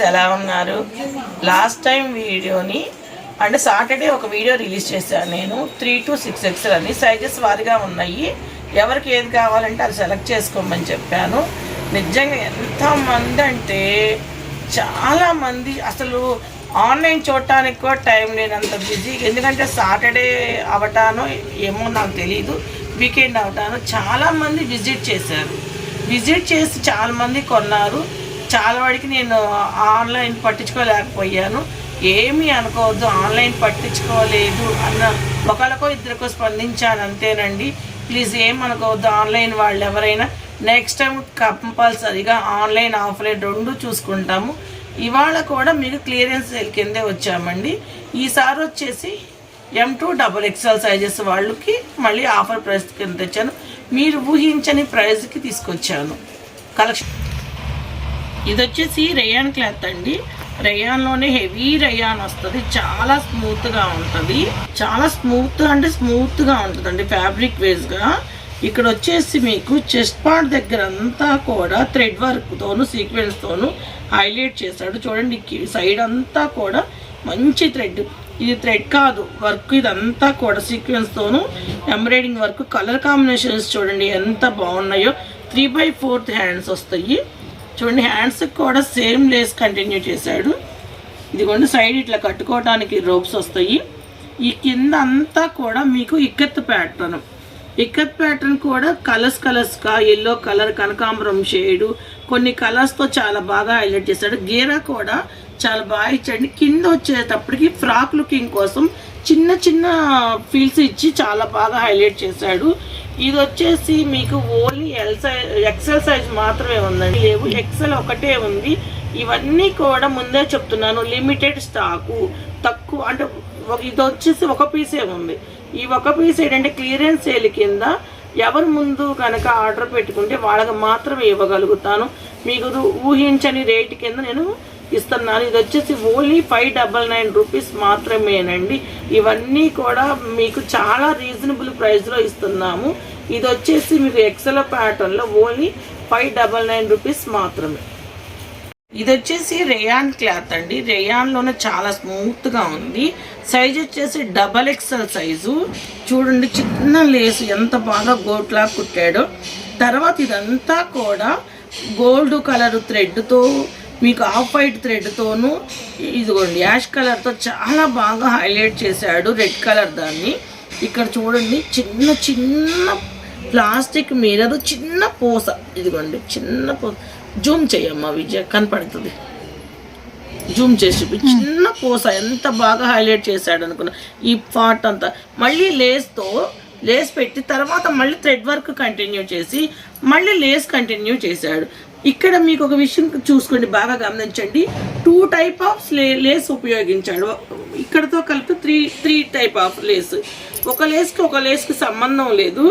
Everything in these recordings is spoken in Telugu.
ఎలా ఉన్నారు? లాస్ట్ టైం వీడియోని అంటే సాటర్డే ఒక వీడియో రిలీజ్ చేశాను నేను త్రీ టు సిక్స్ ఎక్స్ఎల్ అని. సైజెస్ వారిగా ఉన్నాయి. ఎవరికి ఏది కావాలంటే అది సెలెక్ట్ చేసుకోమని చెప్పాను. నిజంగా ఎంతమంది అంటే చాలామంది అసలు ఆన్లైన్ చూడటానికి కూడా టైం లేనంత బిజీ. ఎందుకంటే సాటర్డే అవటానో ఏమో నాకు తెలియదు వీకెండ్ అవటానో చాలామంది విజిట్ చేశారు. విజిట్ చేసి చాలామంది కొన్నారు. చాలా వాడికి నేను ఆన్లైన్ పట్టించుకోలేకపోయాను. ఏమీ అనుకోవద్దు ఆన్లైన్ పట్టించుకోలేదు అన్న ఒకరికో ఇద్దరికో స్పందించాను అంతేనండి. ప్లీజ్ ఏం అనుకోవద్దు ఆన్లైన్ వాళ్ళు ఎవరైనా. నెక్స్ట్ టైం కంపల్సరీగా ఆన్లైన్ ఆఫ్లైన్ రెండు చూసుకుంటాము. ఇవాళ కూడా మీకు క్లియరెన్స్ సేల్ కిందే వచ్చామండి. ఈసారి వచ్చేసి M to double XL sizes వాళ్ళకి మళ్ళీ ఆఫర్ ప్రైస్ కింద తెచ్చాను. మీరు ఊహించని ప్రైస్కి తీసుకొచ్చాను. కలెక్షన్ ఇది వచ్చేసి రేయాన్ క్లాత్ అండి రేయాన్లోనే హెవీ రేయాన్ వస్తుంది. చాలా స్మూత్గా ఉంటుంది. చాలా స్మూత్ అంటే స్మూత్గా ఉంటుంది ఫ్యాబ్రిక్ వేస్గా ఇక్కడ వచ్చేసి మీకు చెస్ట్ పార్ట్ దగ్గర అంతా కూడా థ్రెడ్ వర్క్తోను సీక్వెన్స్తోను హైలైట్ చేశాడు. చూడండి సైడ్ అంతా కూడా మంచి థ్రెడ్ ఇది థ్రెడ్ కాదు వర్క్ ఇదంతా కూడా సీక్వెన్స్తోను ఎంబ్రాయిడింగ్ వర్క్ కలర్ కాంబినేషన్స్ చూడండి ఎంత బాగున్నాయో. త్రీ బై ఫోర్త్ హ్యాండ్స్ వస్తాయి. చూడండి హ్యాండ్స్కి కూడా సేమ్ లేస్ కంటిన్యూ చేశాడు. ఇదిగోండి సైడ్ ఇట్లా కట్టుకోవడానికి రోప్స్ వస్తాయి. ఈ కింద అంతా కూడా మీకు ఇక్కత్ ప్యాటర్న్ ఇక్కత్ ప్యాటర్న్ కూడా కలర్స్ కలర్స్గా ఎల్లో కలర్ కనకాంబరం షేడు కొన్ని కలర్స్తో చాలా బాగా హైలైట్ చేశాడు. గీరా కూడా చాలా బాగా ఇచ్చాడు. కింద వచ్చేటప్పటికి ఫ్రాక్ లుకింగ్ కోసం చిన్న చిన్న ఫీల్స్ ఇచ్చి చాలా బాగా హైలైట్ చేశాడు. ఇది వచ్చేసి మీకు only L size XL size మాత్రమే ఉందండి. లేవు ఎక్సెల్ ఒకటే ఉంది. ఇవన్నీ కూడా ముందే చెప్తున్నాను. లిమిటెడ్ స్టాకు తక్కువ అంటే ఒక- ఇది వచ్చేసి ఒక పీసే ఉంది. ఈ ఒక పీస్ ఏంటంటే క్లియరెన్స్ సేల్ కింద ఎవరు ముందు కనుక ఆర్డర్ పెట్టుకుంటే వాళ్ళకి మాత్రమే ఇవ్వగలుగుతాను. మీకు ఊహించని రేటు కింద నేను ఇస్తున్నాను. ఇది వచ్చేసి only five double nine rupees మాత్రమేనండి. ఇవన్నీ కూడా మీకు చాలా రీజనబుల్ ప్రైస్లో ఇస్తున్నాము. ఇది వచ్చేసి మీకు ఎక్సెల్ ప్యాటర్న్లో only five double nine rupees మాత్రమే. ఇది వచ్చేసి రేయాన్ క్లాత్ అండి. రేయాన్లోనే చాలా స్మూత్గా ఉంది. సైజ్ వచ్చేసి డబల్ ఎక్స్ఎల్ సైజు. చూడండి చిన్న లేసు ఎంత బాగా గోట్లా కుట్టాడో. తర్వాత ఇదంతా కూడా గోల్డ్ కలర్ థ్రెడ్తో మీకు ఆఫ్ వైట్ థ్రెడ్తోను ఇదిగోండి యాష్ కలర్తో చాలా బాగా హైలైట్ చేశాడు రెడ్ కలర్ దాన్ని. ఇక్కడ చూడండి చిన్న చిన్న ప్లాస్టిక్ మిర్రర్ చిన్న పూస. ఇదిగోండి చిన్న పూస జూమ్ చేయమ్మా విజయ కనపడుతుంది. జూమ్ చేసి చిన్న పూస ఎంత బాగా హైలైట్ చేశాడు అనుకున్నా. ఈ పార్ట్ అంతా మళ్ళీ లేస్తో లేస్ పెట్టి తర్వాత మళ్ళీ థ్రెడ్ వర్క్ కంటిన్యూ చేసి మళ్ళీ లేస్ కంటిన్యూ చేశాడు. ఇక్కడ మీకు ఒక విషయం చూసుకోండి బాగా గమనించండి. టూ టైప్ ఆఫ్ లే లేస్ ఉపయోగించాడు. ఇక్కడతో కలిపి three three type of laces ఒక లేస్కి ఒక లేస్కి సంబంధం లేదు.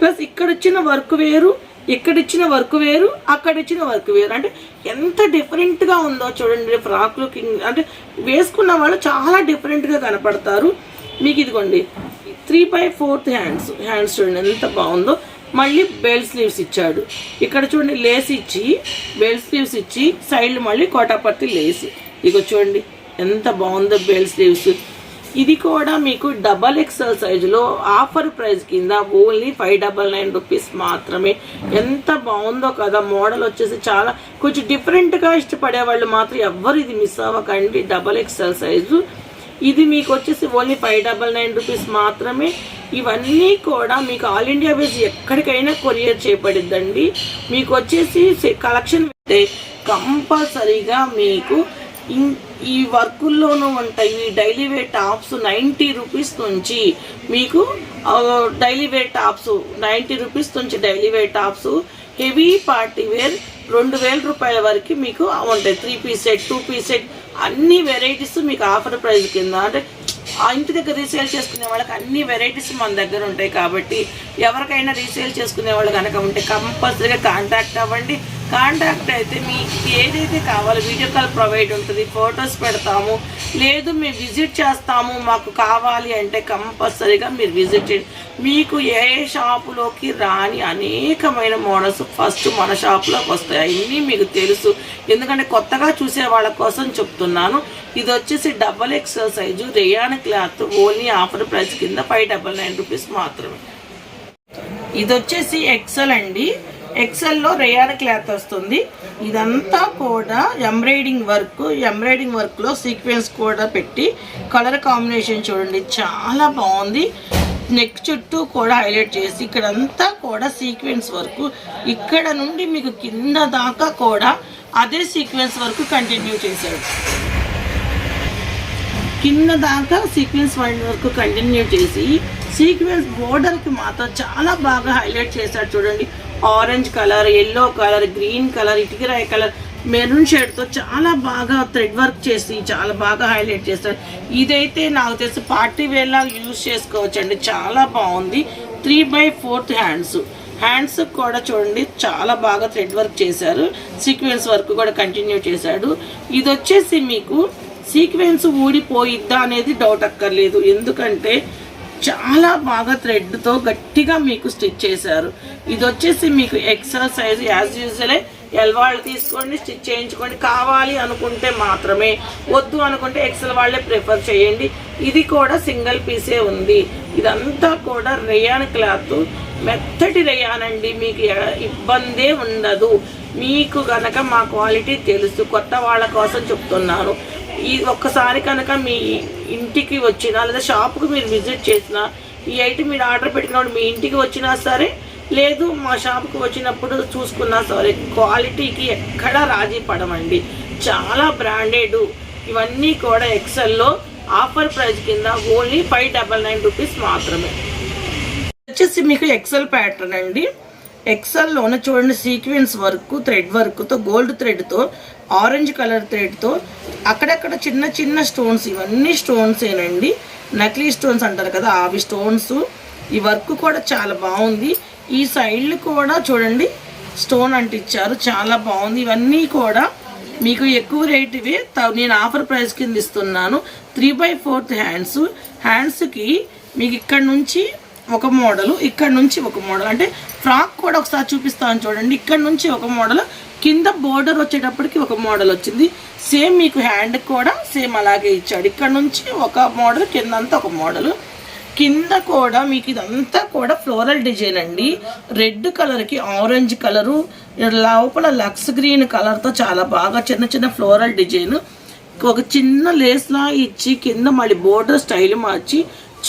ప్లస్ ఇక్కడ ఇచ్చిన వర్క్ వేరు ఇక్కడ ఇచ్చిన వర్క్ వేరు అక్కడ ఇచ్చిన వర్క్ వేరు. అంటే ఎంత డిఫరెంట్గా ఉందో చూడండి ఫ్రాక్ లుకింగ్ అంటే వేసుకున్న వాళ్ళు చాలా డిఫరెంట్గా కనపడతారు. మీకు ఇదిగోండి three by fourth hands hands చూడండి ఎంత బాగుందో. మళ్ళీ బెల్ స్లీవ్స్ ఇచ్చాడు. ఇక్కడ చూడండి లేస్ ఇచ్చి బెల్ స్లీవ్స్ ఇచ్చి సైడ్ మళ్ళీ కోటాపత్తి లేస్. ఇక చూడండి ఎంత బాగుందో బెల్ స్లీవ్స్. ఇది కూడా మీకు డబల్ ఎక్స్ఎల్ సైజులో ఆఫర్ ప్రైస్ కింద only five double nine rupees మాత్రమే. ఎంత బాగుందో కదా మోడల్ వచ్చేసి చాలా కొంచెం డిఫరెంట్గా ఇష్టపడే వాళ్ళు మాత్రం ఎవ్వరు ఇది మిస్ అవ్వకండి. Double XL size. ఇది మీకు వచ్చేసి only five double nine rupees మాత్రమే. ఇవన్నీ కూడా మీకు ఆల్ ఇండియా బేస్ ఎక్కడికైనా కొరియర్ చేయబడిద్దండి. మీకు వచ్చేసి కలెక్షన్ అంటే కంపల్సరీగా మీకు ఈ వర్కుల్లోనూ ఉంటాయి. Daily wear tops ninety rupees నుంచి మీకు daily wear tops ninety rupees నుంచి daily wear tops heavy party wear రెండు వేల రూపాయల వరకు మీకు ఉంటాయి. Three piece set two piece set అన్ని వెరైటీస్ మీకు ఆఫర్ ప్రైస్ కింద అంటే ఆ ఇంటి దగ్గర రీసేల్ చేసుకునే వాళ్ళకి అన్ని వెరైటీస్ మన దగ్గర ఉంటాయి కాబట్టి ఎవరికైనా రీసేల్ చేసుకునే వాళ్ళు కనుక ఉంటే కంపల్సరీగా కాంటాక్ట్ అవ్వండి. కాంటాక్ట్ అయితే మీకు ఏదైతే కావాలో వీడియో కాల్ ప్రొవైడ్ ఉంటుంది ఫొటోస్ పెడతాము. లేదు మేము విజిట్ చేస్తాము మాకు కావాలి అంటే కంపల్సరీగా మీరు విజిట్ చేయండి. మీకు ఏ షాపులోకి రాని అనేకమైన మోడల్స్ ఫస్ట్ మన షాపులోకి వస్తాయి. అన్నీ మీకు తెలుసు. ఎందుకంటే కొత్తగా చూసే వాళ్ళ కోసం చెప్తున్నాను. ఇది వచ్చేసి double XL size rayon cloth only offer price కింద ఫైవ్ డబల్ నైన్ రూపీస్ మాత్రమే. ఇది వచ్చేసి ఎక్సెల్ అండి. ఎక్సెల్లో రేయాన్ క్లాత్ వస్తుంది. ఇదంతా కూడా ఎంబ్రాయిడింగ్ వర్క్ ఎంబ్రాయిడింగ్ వర్క్లో సీక్వెన్స్ కూడా పెట్టి కలర్ కాంబినేషన్ చూడండి. చాలా బాగుంది. నెక్ చుట్టూ కూడా హైలైట్ చేసి ఇక్కడంతా కూడా సీక్వెన్స్ వర్క్ ఇక్కడ నుండి మీకు కింద దాకా కూడా అదే సీక్వెన్స్ వర్క్ కంటిన్యూ చేశాడు. కింద దాకా సీక్వెన్స్ వర్క్ కంటిన్యూ చేసి సీక్వెన్స్ బోర్డర్కి మాత్రం చాలా బాగా హైలైట్ చేశాడు చూడండి. Orange colour yellow colour green colour ఇటుకరాయి colour maroon షేడ్తో చాలా బాగా థ్రెడ్ వర్క్ చేసి చాలా బాగా హైలైట్ చేస్తారు. ఇదైతే నాకు తెలిసి పార్టీ వేర్లా యూజ్ చేసుకోవచ్చండి. చాలా బాగుంది. Three by fourth hands hands కూడా చూడండి చాలా బాగా థ్రెడ్ వర్క్ చేశారు. సీక్వెన్స్ వర్క్ కూడా కంటిన్యూ చేశాడు. ఇది వచ్చేసి మీకు సీక్వెన్స్ ఊడిపోయిద్దా అనేది డౌట్ అక్కర్లేదు. ఎందుకంటే చాలా బాగా థ్రెడ్తో గట్టిగా మీకు స్టిచ్ చేశారు. ఇది వచ్చేసి మీకు ఎక్సర్సైజ్ యాజ్ యూజువలే ఎల్ వాళ్ళు తీసుకోండి స్టిచ్ చేయించుకోండి. కావాలి అనుకుంటే మాత్రమే వద్దు అనుకుంటే ఎక్సెల్ వాళ్ళే ప్రిఫర్ చేయండి. ఇది కూడా సింగిల్ పీసే ఉంది. ఇదంతా కూడా రేయాన్ క్లాత్. మెత్తటి రేయాన్ అండి. మీకు ఇబ్బందే ఉండదు. మీకు గనక మా క్వాలిటీ తెలుసు కొత్త వాళ్ళ కోసం చెప్తున్నాను ఈ ఒక్కసారి కనుక మీ ఇంటికి వచ్చినా లేదా షాప్కి మీరు విజిట్ చేసినా ఈ ఐటమ్ మీరు ఆర్డర్ పెట్టుకున్నప్పుడు మీ ఇంటికి వచ్చినా సరే లేదు మా షాప్కి వచ్చినప్పుడు చూసుకున్నా సరే క్వాలిటీకి ఎక్కడా రాజీ పడమండి. చాలా బ్రాండెడ్. ఇవన్నీ కూడా ఎక్సెల్లో ఆఫర్ ప్రైస్ కింద only five double nine rupees మాత్రమే. వచ్చేసి మీకు ఎక్సెల్ ప్యాటర్న్ అండి. ఎక్సెల్లోనే చూడండి సీక్వెన్స్ వర్క్ థ్రెడ్ వర్క్తో గోల్డ్ థ్రెడ్తో ఆరెంజ్ కలర్ థ్రెడ్తో అక్కడక్కడ చిన్న చిన్న స్టోన్స్ ఇవన్నీ స్టోన్సేనండి నకిలీ స్టోన్స్ అంటారు కదా అవి స్టోన్స్. ఈ వర్క్ కూడా చాలా బాగుంది. ఈ సైడ్లు కూడా చూడండి స్టోన్ అంటించారు చాలా బాగుంది. ఇవన్నీ కూడా మీకు ఎక్కువ రేట్ ఇవి. త- నేను ఆఫర్ ప్రైస్ కింద ఇస్తున్నాను. Three by fourth hands. హ్యాండ్స్కి మీకు ఇక్కడ నుంచి ఒక మోడల్ ఇక్కడ నుంచి ఒక మోడల్. అంటే ఫ్రాక్ కూడా ఒకసారి చూపిస్తాను చూడండి. ఇక్కడ నుంచి ఒక మోడల్ కింద బోర్డర్ వచ్చేటప్పటికి ఒక మోడల్ వచ్చింది. సేమ్ మీకు హ్యాండ్ కూడా సేమ్ అలాగే ఇచ్చాడు. ఇక్కడ నుంచి ఒక మోడల్ కిందంతా ఒక మోడల్. కింద కూడా మీకు ఇదంతా కూడా ఫ్లోరల్ డిజైన్ అండి. రెడ్ కలర్కి ఆరెంజ్ కలరు లోపల లక్స్ గ్రీన్ కలర్తో చాలా బాగా చిన్న చిన్న ఫ్లోరల్ డిజైన్. ఒక చిన్న లేస్లా ఇచ్చి కింద మళ్ళీ బోర్డర్ స్టైల్ మార్చి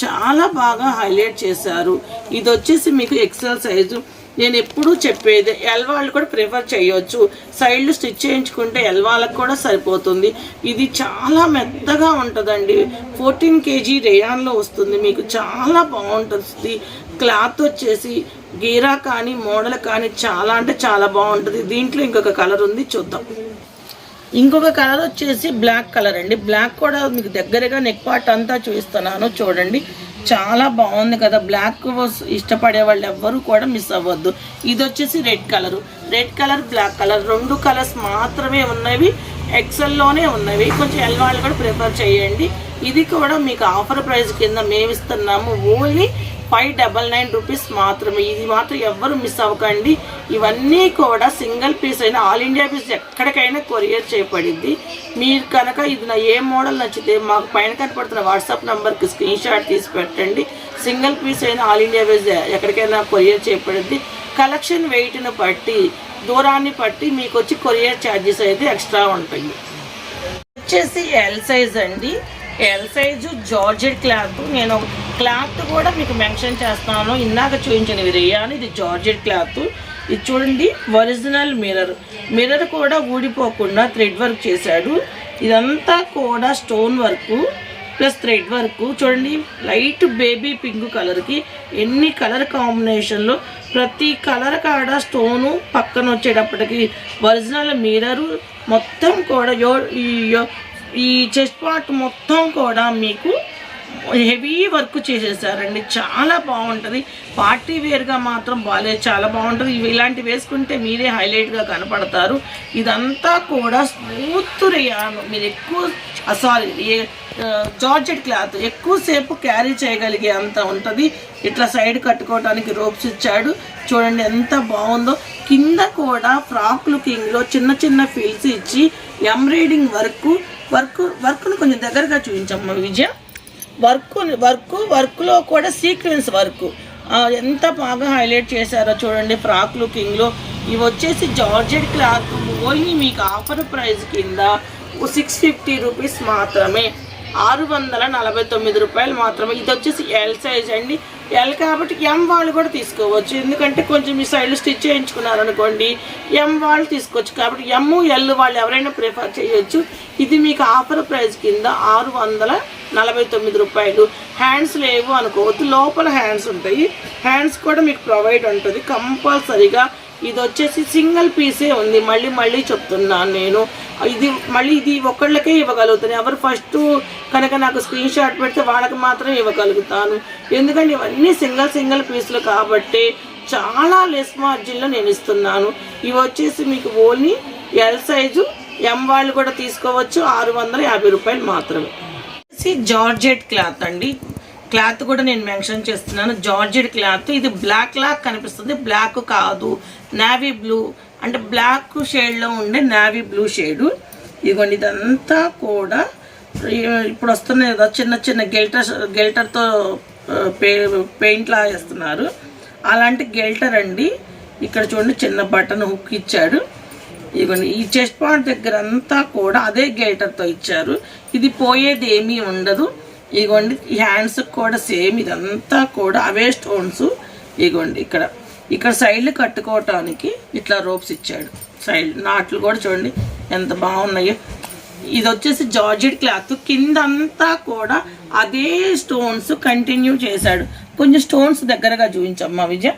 చాలా బాగా హైలైట్ చేశారు. ఇది వచ్చేసి మీకు ఎక్సెల్ సైజు నేను ఎప్పుడూ చెప్పేది ఎల్ వాళ్ళు కూడా ప్రిఫర్ చేయొచ్చు. సైడ్లు స్టిచ్ చేయించుకుంటే ఎల్ వాళ్ళకి కూడా సరిపోతుంది. ఇది చాలా మెత్తగా ఉంటుందండి. ఫోర్టీన్ కేజీ రేయాన్లో వస్తుంది. మీకు చాలా బాగుంటుంది. క్లాత్ వచ్చేసి గీరా కానీ మోడల్ కానీ చాలా అంటే చాలా బాగుంటుంది. దీంట్లో ఇంకొక కలర్ ఉంది చూద్దాం. ఇంకొక కలర్ వచ్చేసి బ్లాక్ కలర్ అండి. బ్లాక్ కూడా మీకు దగ్గరగా నెక్ పార్ట్ అంతా చూపిస్తున్నాను చూడండి. చాలా బాగుంది కదా. బ్లాక్ ఇష్టపడే వాళ్ళు ఎవ్వరూ కూడా మిస్ అవ్వద్దు. ఇది వచ్చేసి red colour. Red colour black colour రెండు కలర్స్ మాత్రమే ఉన్నవి. ఎక్సెల్లోనే ఉన్నవి. కొంచెం ఎల్ వాళ్ళు కూడా ప్రిఫర్ చేయండి. ఇది కూడా మీకు ఆఫర్ ప్రైస్ కింద మేము ఇస్తున్నాము only five double nine rupees మాత్రమే. ఇది మాత్రం ఎవ్వరు మిస్ అవ్వకండి. ఇవన్నీ కూడా సింగిల్ పీస్ అయినా ఆల్ ఇండియా పీస్ ఎక్కడికైనా కొరియర్ చేయబడింది మీరు కనుక ఇది నా ఏ మోడల్ నచ్చితే మాకు పైన కనపడుతున్న వాట్సాప్ నెంబర్కి స్క్రీన్ షాట్ తీసి పెట్టండి. సింగిల్ పీస్ అయినా ఆల్ ఇండియా పీస్ ఎక్కడికైనా కొరియర్ చేయబడింది కలెక్షన్ వెయిట్ను బట్టి దూరాన్ని బట్టి మీకు వచ్చి కొరియర్ ఛార్జెస్ అయితే ఎక్స్ట్రా ఉంటాయి. వచ్చేసి ఎల్ సైజ్ అండి. L size georgette cloth. నేను క్లాత్ కూడా మీకు మెన్షన్ చేస్తున్నాను. ఇందాక చూపించిన రియాన్ ఇది జార్జెట్ క్లాత్. ఇది చూడండి ఒరిజినల్ మిర్రర్. మిర్రర్ కూడా ఊడిపోకుండా థ్రెడ్ వర్క్ చేశాడు. ఇదంతా కూడా stone work plus thread work. చూడండి లైట్ బేబీ పింక్ కలర్కి ఎన్ని కలర్ కాంబినేషన్లో. ప్రతి కలర్ కాడ స్టోను పక్కన వచ్చేటప్పటికి ఒరిజినల్ మిర్రరు మొత్తం కూడా యో ఈ చెస్ట్ పార్ట్ మొత్తం కూడా మీకు హెవీ వర్క్ చేసేసారండి. చాలా బాగుంటుంది. పార్టీ వేర్గా మాత్రం బాగాలేదు చాలా బాగుంటుంది. ఇవి ఇలాంటివి వేసుకుంటే మీరే హైలైట్గా కనపడతారు. ఇదంతా కూడా స్మూత్ రేయాను. మీరు ఎక్కువ సారీ జార్జెట్ క్లాత్ ఎక్కువసేపు క్యారీ చేయగలిగే అంత ఉంటుంది. ఇట్లా సైడ్ కట్టుకోవడానికి రోప్స్ ఇచ్చాడు. చూడండి ఎంత బాగుందో. కింద కూడా ఫ్రాక్ లుకింగ్లో చిన్న చిన్న ఫీల్స్ ఇచ్చి ఎంబ్రాయిడింగ్ వర్క్ వర్క్ వర్క్ను కొంచెం దగ్గరగా చూపించమ్మా విజయ. వర్క్ వర్క్ వర్క్లో కూడా సీక్వెన్స్ వర్క్. ఎంత బాగా హైలైట్ చేశారో చూడండి ఫ్రాక్ లుకింగ్లో ఇవి వచ్చేసి జార్జెట్ క్లాత్. ఓన్లీ మీకు ఆఫర్ ప్రైస్ కింద సిక్స్ ఫిఫ్టీ రూపీస్ మాత్రమే. ఆరు వందల నలభై తొమ్మిది రూపాయలు మాత్రమే. ఇది వచ్చేసి ఎల్ సైజ్ అండి. ఎల్ కాబట్టి ఎం వాళ్ళు కూడా తీసుకోవచ్చు. ఎందుకంటే కొంచెం మీ సైడ్లు స్టిచ్ చేయించుకున్నారనుకోండి ఎం వాళ్ళు తీసుకోవచ్చు. కాబట్టి ఎమ్ ఎల్ వాళ్ళు ఎవరైనా ప్రిఫర్ చేయొచ్చు. ఇది మీకు ఆఫర్ ప్రైస్ కింద ఆరు వందల నలభై తొమ్మిది రూపాయలు. హ్యాండ్స్ లేవు అనుకోవద్దు. లోపల హ్యాండ్స్ ఉంటాయి. హ్యాండ్స్ కూడా మీకు ప్రొవైడ్ ఉంటుంది. కంపల్సరీగా ఇది వచ్చేసి సింగిల్ పీసే ఉంది. మళ్ళీ మళ్ళీ చెప్తున్నాను నేను. ఇది మళ్ళీ ఇది ఒకళ్ళకే ఇవ్వగలుగుతాను. ఎవరు ఫస్ట్ కనుక నాకు స్క్రీన్ షాట్ పెడితే వాళ్ళకి మాత్రం ఇవ్వగలుగుతాను. ఎందుకంటే ఇవన్నీ సింగిల్ సింగిల్ పీసులు కాబట్టి చాలా లెస్ మార్జిన్లో నేను ఇస్తున్నాను. ఇవి వచ్చేసి మీకు ఓన్లీ ఎల్ సైజు ఎం వాళ్ళు కూడా తీసుకోవచ్చు. ఆరు వందల యాభై రూపాయలు మాత్రమే. జార్జెట్ క్లాత్ అండి. క్లాత్ కూడా నేను మెన్షన్ చేస్తున్నాను. Georgette cloth. ఇది బ్లాక్ లాక్ కనిపిస్తుంది. బ్లాక్ కాదు. నావీ బ్లూ అంటే బ్లాక్ షేడ్లో ఉండే నావీ బ్లూ షేడు ఇదిగోండి ఇదంతా కూడా ఇప్పుడు వస్తున్నాయి కదా చిన్న చిన్న గెల్టర్ గెల్టర్తో పే పెయింట్ లా వేస్తున్నారు. అలాంటి గెల్టర్ అండి ఇక్కడ చూడండి చిన్న బటన్ హుక్ ఇచ్చాడు. ఇదిగోండి ఈ చెస్ట్ పాయింట్ దగ్గర అంతా కూడా అదే గెల్టర్తో ఇచ్చారు. ఇది పోయేది ఏమీ ఉండదు. ఇదిగోండి హ్యాండ్స్కి హ్యాండ్స్ కూడా సేమ్ ఇదంతా కూడా అవే స్టోన్స్ ఇదిగోండి ఇక్కడ. ఇక్కడ సైడ్లు కట్టుకోవటానికి ఇట్లా రోప్స్ ఇచ్చాడు. సైడ్ నాట్లు కూడా చూడండి ఎంత బాగున్నాయో. ఇది వచ్చేసి జార్జెట్ క్లాత్. కింద అంతా కూడా అదే స్టోన్స్ కంటిన్యూ చేశాడు. కొంచెం స్టోన్స్ దగ్గరగా చూపించమ్మా విజయ్.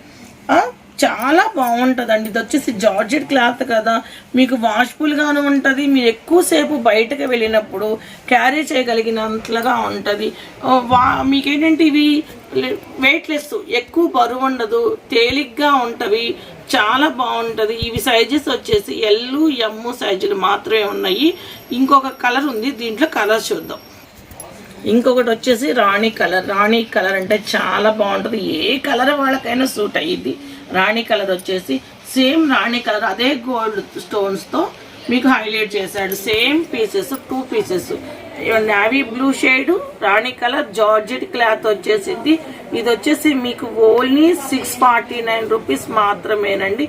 చాలా బాగుంటుందండి. ఇది వచ్చేసి జార్జెట్ క్లాత్ కదా. మీకు వాష్ఫుల్గాను ఉంటుంది. మీరు ఎక్కువసేపు బయటకు వెళ్ళినప్పుడు క్యారీ చేయగలిగినంతగా ఉంటుంది. వా మీకేంటంటే ఇవి వెయిట్లెస్ ఎక్కువ బరువు ఉండదు తేలిగ్గా ఉంటవి చాలా బాగుంటుంది. ఇవి సైజెస్ వచ్చేసి ఎల్లు ఎమ్ము సైజులు మాత్రమే ఉన్నాయి. ఇంకొక కలర్ ఉంది. దీంట్లో కలర్ చూద్దాం. ఇంకొకటి వచ్చేసి రాణి కలర్. రాణి కలర్ అంటే చాలా బాగుంటుంది. ఏ కలర్ వాళ్ళకైనా సూట్ అయ్యిద్ది. రాణి కలర్ వచ్చేసి సేమ్ రాణి కలర్ అదే గోల్డ్ స్టోన్స్తో మీకు హైలైట్ చేశాడు. Same pieces two pieces navy blue shade rani colour georgette cloth వచ్చేసింది. ఇది వచ్చేసి మీకు only six forty nine rupees మాత్రమేనండి.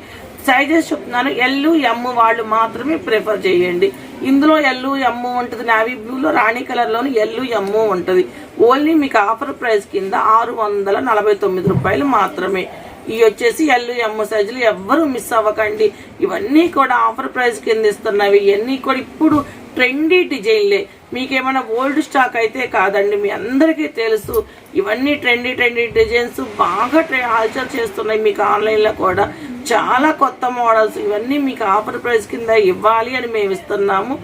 సైజెస్ చెప్తున్నాను ఎల్లు ఎమ్ వాళ్ళు మాత్రమే ప్రిఫర్ చేయండి. ఇందులో ఎల్లు ఎమ్ము ఉంటుంది నావీ బ్లూలో రాణి కలర్లోని ఎల్లు ఎమ్ము ఉంటుంది. ఓన్లీ మీకు ఆఫర్ ప్రైస్ కింద ఆరు వందల నలభై తొమ్మిది రూపాయలు మాత్రమే. ఇవి వచ్చేసి ఎల్ ఎమ్ సైజులు ఎవ్వరూ మిస్ అవ్వకండి. ఇవన్నీ కూడా ఆఫర్ ప్రైస్ కింద ఇస్తున్నవి. ఇవన్నీ కూడా ఇప్పుడు ట్రెండీ డిజైన్లే మీకేమైనా ఓల్డ్ స్టాక్ అయితే కాదండి మీ అందరికీ తెలుసు. ఇవన్నీ ట్రెండీ ట్రెండీ డిజైన్స్ బాగా ట్రె హల్చల్ చేస్తున్నాయి మీకు ఆన్లైన్లో కూడా. చాలా కొత్త మోడల్స్ ఇవన్నీ మీకు ఆఫర్ ప్రైస్ కింద ఇవ్వాలి అని మేము ఇస్తున్నాము.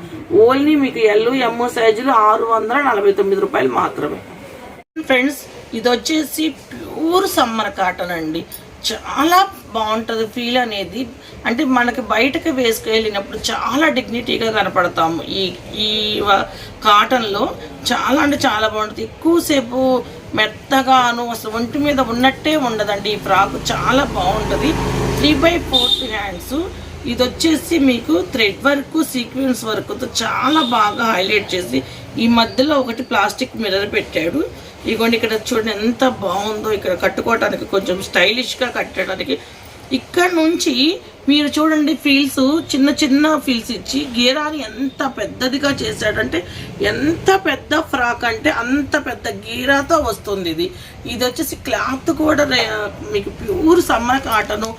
ఓన్లీ మీకు ఎల్లు ఎమ్ము సైజులు ఆరు వందల నలభై తొమ్మిది రూపాయలు మాత్రమే. ఫ్రెండ్స్ ఇది వచ్చేసి ప్యూర్ సమ్మర్ కాటన్ అండి. చాలా బాగుంటుంది ఫీల్ అనేది. అంటే మనకి బయటకు వేసుకెళ్ళినప్పుడు చాలా డిగ్నిటీగా కనపడతాము. ఈ ఈ కాటన్లో చాలా అంటే చాలా బాగుంటుంది. ఎక్కువసేపు మెత్తగాను అసలు ఒంటి మీద ఉన్నట్టే ఉండదండి ఈ ఫ్రాక్. చాలా బాగుంటుంది. త్రీ బై ఫోర్త్ హ్యాండ్స్ ఇది వచ్చేసి మీకు థ్రెడ్ వర్క్ సీక్వెన్స్ వర్క్తో చాలా బాగా హైలైట్ చేసి ఈ మధ్యలో ఒకటి ప్లాస్టిక్ మిర్రర్ పెట్టాడు. ఇదిగోండి ఇక్కడ చూడండి ఎంత బాగుందో ఇక్కడ కట్టుకోవటానికి కొంచెం స్టైలిష్గా కట్టడానికి. ఇక్కడ నుంచి మీరు చూడండి ఫీల్స్ చిన్న చిన్న ఫీల్స్ ఇచ్చి గీరాని ఎంత పెద్దదిగా చేశాడంటే ఎంత పెద్ద ఫ్రాక్ అంటే అంత పెద్ద గీరాతో వస్తుంది ఇది. ఇది వచ్చేసి క్లాత్ కూడా మీకు ప్యూర్ సమ్మర్ కాటను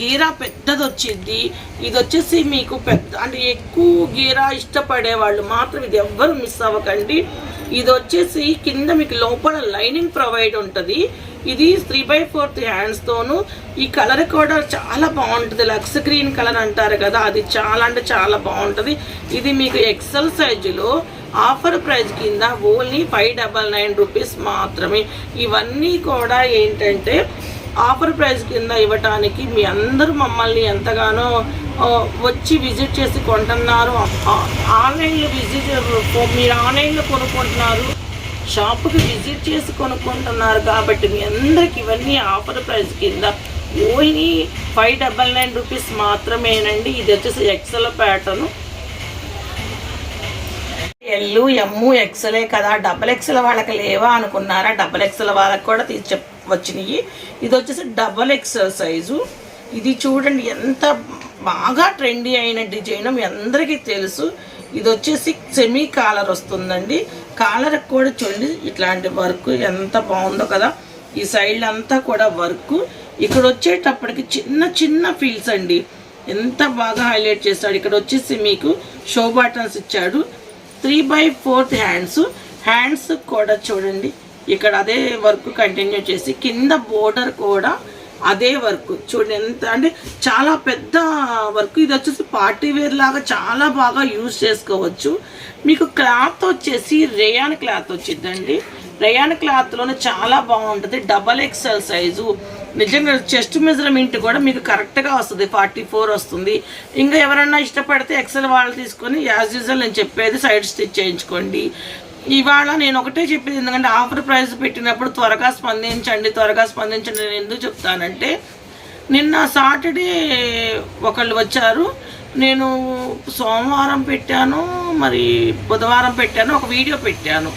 గీరా పెద్దది వచ్చింది ఇది వచ్చేసి మీకు పెద్ద అంటే ఎక్కువ గీరా ఇష్టపడే వాళ్ళు మాత్రం ఇది ఎవ్వరు మిస్ అవ్వకండి. ఇది వచ్చేసి కింద మీకు లోపల లైనింగ్ ప్రొవైడ్ ఉంటుంది. ఇది త్రీ బై ఫోర్త్ హ్యాండ్స్తోను ఈ కలర్ కూడా చాలా బాగుంటుంది. లక్స్ గ్రీన్ కలర్ అంటారు కదా అది చాలా అంటే చాలా బాగుంటుంది. ఇది మీకు ఎక్సెల్ సైజులో ఆఫర్ ప్రైస్ కింద only five double nine rupees మాత్రమే. ఇవన్నీ కూడా ఏంటంటే ఆఫర్ ప్రైస్ కింద ఇవ్వటానికి మీ అందరూ మమ్మల్ని ఎంతగానో వచ్చి విజిట్ చేసి కొంటున్నారు. ఆన్లైన్లో విజిట్ మీరు ఆన్లైన్లో కొనుక్కుంటున్నారు. షాప్కి విజిట్ చేసి కొనుక్కుంటున్నారు కాబట్టి మీ అందరికి ఇవన్నీ ఆఫర్ ప్రైస్ కింద. Only five double nine rupees మాత్రమేనండి. ఇది వచ్చేసి ఎక్సెల్ ప్యాటర్న్ ఎల్లు ఎమ్ము ఎక్సలే కదా. డబల్ ఎక్సెల్ వాళ్ళకి లేవా అనుకున్నారా? డబల్ ఎక్సెల్ వాళ్ళకి కూడా తీసి వచ్చినాయి. ఇది వచ్చేసి డబల్ ఎక్సెల్ సైజు ఇది చూడండి ఎంత బాగా ట్రెండీ అయిన డిజైన్ మీ అందరికీ తెలుసు. ఇది వచ్చేసి సెమీ కాలర్ వస్తుందండి. కాలర్ కూడా చూడండి ఇట్లాంటి వర్క్ ఎంత బాగుందో కదా. ఈ సైడ్ అంతా కూడా వర్క్ ఇక్కడ వచ్చేటప్పటికి చిన్న చిన్న ఫీల్స్ అండి. ఎంత బాగా హైలైట్ చేస్తాడు ఇక్కడ వచ్చేసి మీకు షో బటన్స్ ఇచ్చాడు. Three by fourth hands hands కూడా చూడండి. ఇక్కడ అదే వర్క్ కంటిన్యూ చేసి కింద బోర్డర్ కూడా అదే వర్క్ చూడండి ఎంత అంటే చాలా పెద్ద వర్క్ ఇది వచ్చేసి పార్టీ వేర్ లాగా చాలా బాగా యూజ్ చేసుకోవచ్చు. మీకు క్లాత్ వచ్చేసి రేయాన్ క్లాత్ వచ్చిందండి రేయాన్ క్లాత్లోనే చాలా బాగుంటుంది. డబల్ ఎక్స్ఎల్ సైజు నిజంగా చెస్ట్ మెజర్మెంట్ కూడా మీకు కరెక్ట్గా వస్తుంది. ఫార్టీ ఫోర్ వస్తుంది. ఇంకా ఎవరైనా ఇష్టపడితే ఎక్సెల్ వాళ్ళు తీసుకొని యాజ్ యూజువల్ నేను చెప్పేది సైడ్ స్టిచ్ చేయించుకోండి. ఇవాళ నేను ఒకటే చెప్పేది ఎందుకంటే ఆఫర్ ప్రైస్ పెట్టినప్పుడు త్వరగా స్పందించండి త్వరగా స్పందించండి నేను ఎందుకు చెప్తానంటే నిన్న సాటర్డే ఒకళ్ళు వచ్చారు. నేను సోమవారం పెట్టాను మరి బుధవారం పెట్టాను ఒక వీడియో పెట్టాను.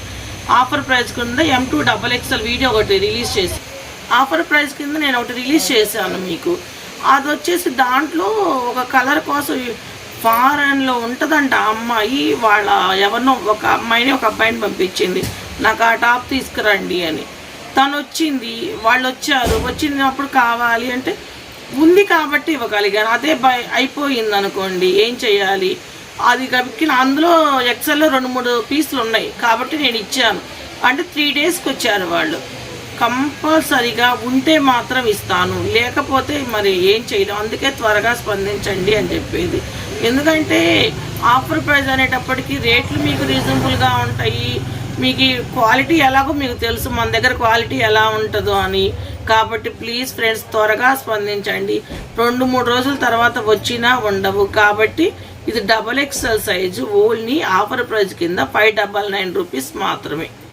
ఆఫర్ ప్రైస్ కింద M to double XL video ఒకటి రిలీజ్ చేసి ఆఫర్ ప్రైస్ కింద నేను ఒకటి రిలీజ్ చేశాను మీకు. అది వచ్చేసి దాంట్లో ఒక కలర్ కోసం ఫారెన్లో ఉంటుందంట ఆ అమ్మాయి. వాళ్ళ ఎవరినో ఒక అమ్మాయిని ఒక అబ్బాయిని పంపించింది. నాకు ఆ టాప్ తీసుకురండి అని. తను వచ్చింది వాళ్ళు వచ్చారు వచ్చినప్పుడు కావాలి అంటే ఉంది కాబట్టి ఇవ్వగలిగాను అదే బై అయిపోయింది అనుకోండి ఏం చేయాలి? అది కాబట్టి అందులో ఎక్సెల్లో రెండు మూడు పీసులు ఉన్నాయి. కాబట్టి నేను ఇచ్చాను. అంటే త్రీ డేస్కి వచ్చారు వాళ్ళు. కంపల్సరిగా ఉంటే మాత్రం ఇస్తాను. లేకపోతే మరి ఏం చేయడం అందుకే త్వరగా స్పందించండి అని చెప్పేది. ఎందుకంటే ఆఫర్ ప్రైస్ అనేటప్పటికీ రేట్లు మీకు రీజనబుల్గా ఉంటాయి. మీకు క్వాలిటీ ఎలాగో మీకు తెలుసు మన దగ్గర క్వాలిటీ ఎలా ఉంటుందో అని. కాబట్టి ప్లీజ్ ఫ్రెండ్స్ త్వరగా స్పందించండి. రెండు మూడు రోజుల తర్వాత వచ్చినా ఉండవు. కాబట్టి ఇది double XL size only offer price కింద ఫైవ్ డబల్ నైన్ రూపీస్ మాత్రమే.